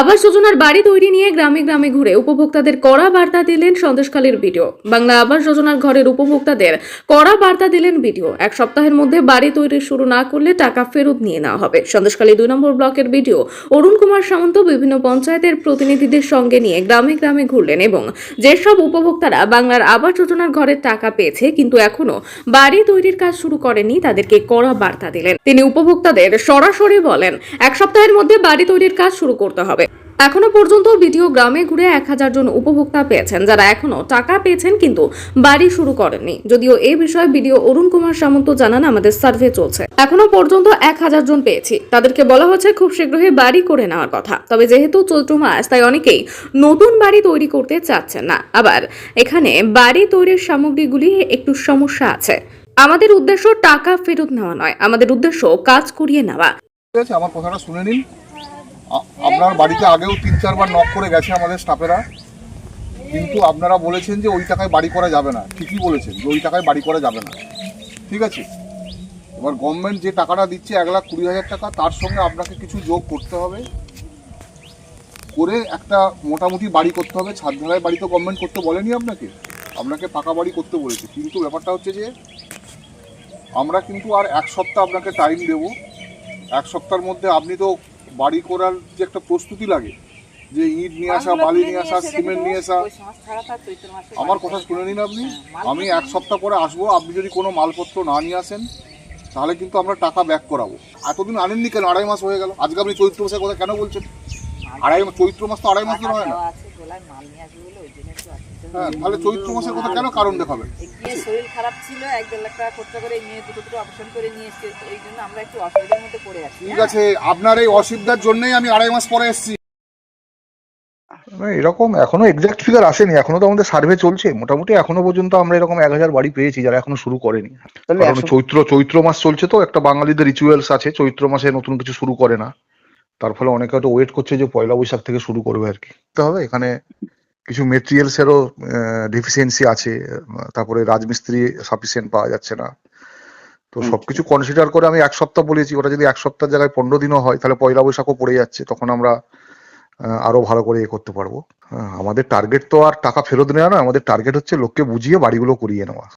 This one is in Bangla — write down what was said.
আবাস যোজনার বাড়ি তৈরি নিয়ে গ্রামে গ্রামে ঘুরে উপভোক্তাদের কড়া বার্তা দিলেন সন্দেশখালীর ভিডিও বাংলা আবাস যোজনার ঘরের উপভোক্তাদের কড়া বার্তা দিলেন ভিডিও এক সপ্তাহের মধ্যে বাড়ি তৈরি শুরু না করলে টাকা ফেরত নিয়ে নেওয়া হবে। সন্দেশখালী দুই নম্বর ব্লকের ভিডিও অরুণ কুমার সামন্ত বিভিন্ন পঞ্চায়েতের প্রতিনিধিদের সঙ্গে নিয়ে গ্রামে গ্রামে ঘুরলেন এবং যেসব উপভোক্তারা বাংলার আবাস যোজনার ঘরের টাকা পেয়েছে কিন্তু এখনও বাড়ি তৈরির কাজ শুরু করেনি তাদেরকে কড়া বার্তা দিলেন। তিনি উপভোক্তাদের সরাসরি বলেন, এক সপ্তাহের মধ্যে বাড়ি তৈরির কাজ শুরু করতে হবে। এখনও পর্যন্ত বিডিও গ্রামে ঘুরে এক হাজার জন উপভোক্তা পেয়েছেন, যারা এখনও টাকা পেয়েছেন কিন্তু বাড়ি শুরু করেননি। যদিও এই বিষয়ে বিডিও অরুণ কুমার সামন্ত জানান, আমাদের সার্ভে চলছে। এখনও পর্যন্ত এক হাজার জন পেয়েছি। তাদেরকে বলা হচ্ছে খুব শীঘ্রই বাড়ি করে নেওয়ার কথা। তবে যেহেতু চৈত্র মাস, তাই অনেকেই নতুন বাড়ি তৈরি করতে চাচ্ছেন না। আবার এখানে বাড়ি তৈরির সামগ্রীগুলি একটু সমস্যা আছে। আমাদের উদ্দেশ্য টাকা ফেরত নেওয়া নয়। আমাদের উদ্দেশ্য কাজ করিয়ে নেওয়া। আমার কথাটা শুনে নিন। আপনার বাড়িতে আগেও তিন চারবার নক করে গেছে আমাদের স্টাফেরা কিন্তু আপনারা বলেছেন যে ওই টাকায় বাড়ি করা যাবে না। ঠিকই বলেছেন যে ওই টাকায় বাড়ি করা যাবে না। ঠিক আছে? এবার গভর্নমেন্ট যে টাকাটা দিচ্ছে এক লাখ কুড়ি হাজার টাকা, তার সঙ্গে আপনাকে কিছু যোগ করতে হবে। করে একটা মোটামুটি বাড়ি করতে হবে। ছাদ ঢালাই বাড়ি তো গভর্নমেন্ট করতে বলেনি আপনাকে। আপনাকে পাকা বাড়ি করতে বলেছে। কিন্তু ব্যাপারটা হচ্ছে যে, আমরা কিন্তু আর এক সপ্তাহ আপনাকে টাইম দেবো। এক সপ্তাহের মধ্যে আপনি তো বাড়ি করার যে একটা প্রস্তুতি লাগে যে ইট নিয়ে আসা বালি নিয়ে আসা সিমেন্ট নিয়ে আসা। আমার কথা শুনে নিন আপনি। আমি এক সপ্তাহ পরে আসব আপনি যদি কোনো মালপত্র না নিয়ে আসেন তাহলে কিন্তু আমরা টাকা ব্যাক করাবো। এতদিন আনেননি কেন? আড়াই মাস হয়ে গেল। আজকে আপনি চৈত্র মাসের কথা কেন বলছেন? আড়াই চৈত্র মাস তো আড়াই মাস ধরে হয় না। হ্যাঁ তাহলে চৈত্র মাসের কথা কেন কারণ দেখাবেন গিয়ে শরীর খারাপ ছিল? এক দেড় লাখ টাকা খরচা করে নিয়ে দুটো দুটো অপারেশন করে নিয়ে এসছে এই জন্য আমরা একটু অসুবিধার মধ্যে পড়ে আছি। ঠিক আছে আপনার এই অসুবিধার জন্যই আমি আড়াই মাস পরে এসেছি। না এরকম এখনও এক্সাক্ট ফিগার আসেনি এখনও তো আমাদের সার্ভে চলছে। মোটামুটি এখনও পর্যন্ত আমরা এরকম এক হাজার বাড়ি পেয়েছি যারা এখনও শুরু করেনি। চৈত্র চৈত্র মাস চলছে তো একটা বাঙালিদের রিচুয়ালস আছে চৈত্র মাসে নতুন কিছু শুরু করে না। তার ফলে অনেকে হয়তো ওয়েট করছে যে পয়লা বৈশাখ থেকে শুরু করবে আর কি। হবে এখানে কিছু মেটেরিয়ালস এরও ডিফিসিয়েন্সি আছে তারপরে রাজমিস্ত্রি সাফিসিয়েন্ট পাওয়া যাচ্ছে না। তো সবকিছু কনসিডার করে আমি এক সপ্তাহ বলেছি ওটা যদি এক সপ্তাহ জায়গায় পনেরো দিনও হয় তাহলে পয়লা বৈশাখও পড়ে যাচ্ছে তখন আমরা আরও ভালো করে এ করতে পারব। হ্যাঁ, আমাদের টার্গেট তো আর টাকা ফেরত নেওয়া না আমাদের টার্গেট হচ্ছে লোককে বুঝিয়ে বাড়িগুলো করিয়ে নেওয়া।